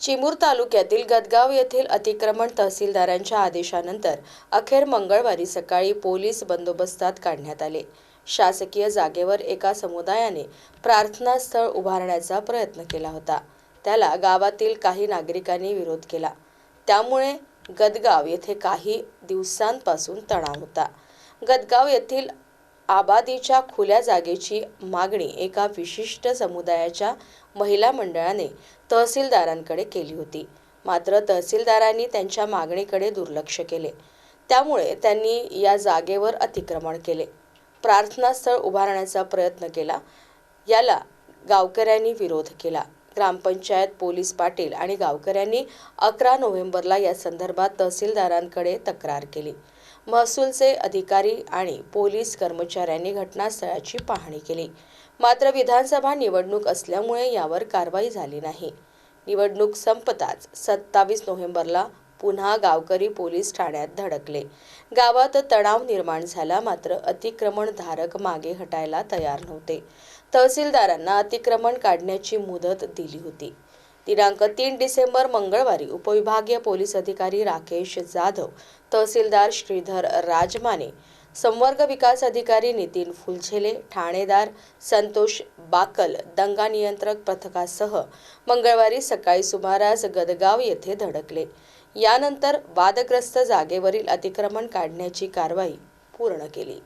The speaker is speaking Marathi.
चिमूर तालुक्यातील गदगाव येथील अतिक्रमण तहसीलदारांच्या आदेशानंतर अखेर मंगळवारी सकाळी पोलीस बंदोबस्तात काढण्यात आले. शासकीय जागेवर एका समुदायाने प्रार्थनास्थळ उभारण्याचा प्रयत्न केला होता. त्याला गावातील काही नागरिकांनी विरोध केला. त्यामुळे गदगाव येथे काही दिवसांपासून तणाव होता. गदगाव येथील आबादीच्या खुल्या जागेची मागणी एका विशिष्ट समुदायाच्या महिला मंडळाने तहसीलदारांकडे केली होती. मात्र तहसीलदारांनी त्यांच्या मागणीकडे दुर्लक्ष केले. त्यामुळे त्यांनी या जागेवर अतिक्रमण केले. प्रार्थनास्थळ उभारण्याचा प्रयत्न केला. याला गावकऱ्यांनी विरोध केला. ग्रामपंचायत पोलीस पाटील आणि गावकऱ्यांनी अकरा नोव्हेंबरला या संदर्भात तहसीलदारांकडे तक्रार केली. महसूलचे अधिकारी आणि पोलीस कर्मचाऱ्यांनी घटनास्थळाची पाहणी केली. मात्र विधानसभा निवडणूक असल्यामुळे यावर कारवाई झाली नाही. निवडणूक संपताच सत्तावीस नोव्हेंबरला पुन्हा गावकरी पोलीस ठाण्यात धडकले. गावात तणाव निर्माण झाला मात्र अतिक्रमणधारक मागे हटायला तयार नव्हते. तहसीलदारांना अतिक्रमण काढण्याची मुदत दिली होती. दिनांक तीन डिसेंबर मंगळवारी उपविभागीय पोलीस अधिकारी राकेश जाधव तहसीलदार श्रीधर राजमाने संवर्ग विकास अधिकारी नितीन फुलझेले ठाणेदार संतोष बाकल दंगा नियंत्रक पथकासह मंगळवारी सकाळी सुमारास गदगाव येथे धडकले. यानंतर वादग्रस्त जागेवरील अतिक्रमण काढण्याची कारवाई पूर्ण केली.